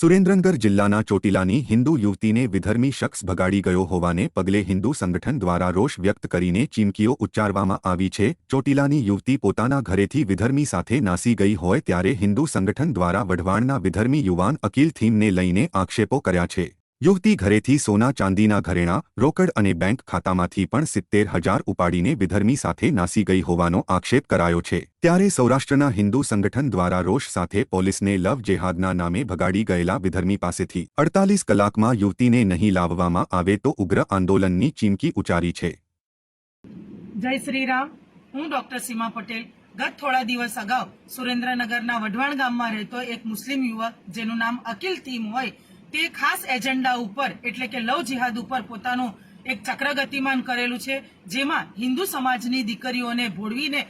સુરેન્દ્રનગર જિલ્લાના ચોટીલાની હિન્દુ યુવતીને વિધર્મી શખ્સ ભગાડી ગયો હોવાને પગલે હિન્દુ સંગઠન દ્વારા રોષ વ્યક્ત કરીને ચીમકીઓ ઉચ્ચારવામાં આવી છે. ચોટીલાની યુવતી પોતાના ઘરેથી વિધર્મી સાથે નાસી ગઈ હોય ત્યારે હિન્દુ સંગઠન દ્વારા વઢવાણના વિધર્મી યુવાન અકિલ થીમને લઈને આક્ષેપો કર્યા છે. યુવતી ઘરેથી સોના ચાંદીના ઘરેણાં, રોકડ અને બેંક ખાતામાંથી પણ સિત્તેર હજાર ઉપાડીને વિધર્મી સાથે નાસી ગઈ હોવાનો આક્ષેપ કરાયો છે. ત્યારે સૌરાષ્ટ્રના હિન્દુ સંગઠન દ્વારા રોષ સાથે પોલીસને લવ જેહાદના નામે ભગાડી ગયેલા વિધર્મી પાસેથી અડતાલીસ કલાકમાં યુવતીને નહીં લાવવામાં આવે તો ઉગ્ર આંદોલનની ચીમકી ઉચ્ચારી છે. જય શ્રી રામ. હું ડોક્ટર સીમા પટેલ. ગત થોડા દિવસ અગાઉ સુરેન્દ્રનગરના વઢવાણ ગામમાં રહેતો એક મુસ્લિમ યુવક, જેનું નામ અકિલ તીમ હોય તે ખાસ એજન્ડા ઉપર, એટલે કે લવ જિહાદ ઉપર પોતાનું એક ચક્ર ગતિમાન કરેલું છે, જેમાં હિન્દુ સમાજની દીકરીઓને ભોળવીને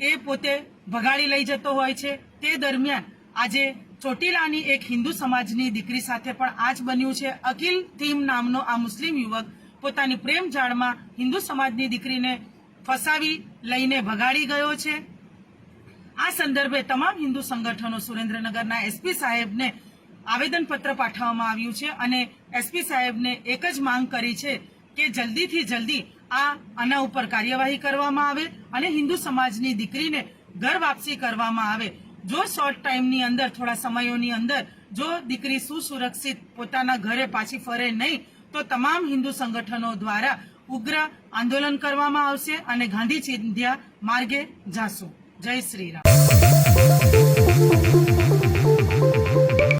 એ પોતે ભગાડી લઈ જતો હોય છે. તે દરમિયાન આજે ચોટીલાની એક હિન્દુ સમાજની દીકરી સાથે પણ આ જ બન્યું છે. અકિલ થીમ નામનો આ મુસ્લિમ યુવક પોતાની પ્રેમ જાળમાં હિન્દુ સમાજની દીકરીને ફસાવી લઈને ભગાડી ગયો છે. આ સંદર્ભે તમામ હિન્દુ સંગઠનો સુરેન્દ્રનગરના એસપી સાહેબને આવેદનપત્ર પાઠવવામાં આવ્યું છે અને એસપી સાહેબને એક જ માંગ કરી છે કે જલ્દીથી જલ્દી આ આના ઉપર કાર્યવાહી કરવામાં આવે અને હિન્દુ સમાજની દીકરીને ઘર વાપસી કરવામાં આવે. જો શોર્ટ ટાઈમની અંદર, થોડા સમયોની અંદર, જો દીકરી સુસુરક્ષિત પોતાના ઘરે પાછી ફરે નહીં, તો તમામ હિન્દુ સંગઠનો દ્વારા ઉગ્ર આંદોલન કરવામાં આવશે અને ગાંધી ચિંધ્યા માર્ગે જાશું. જય શ્રી રામ.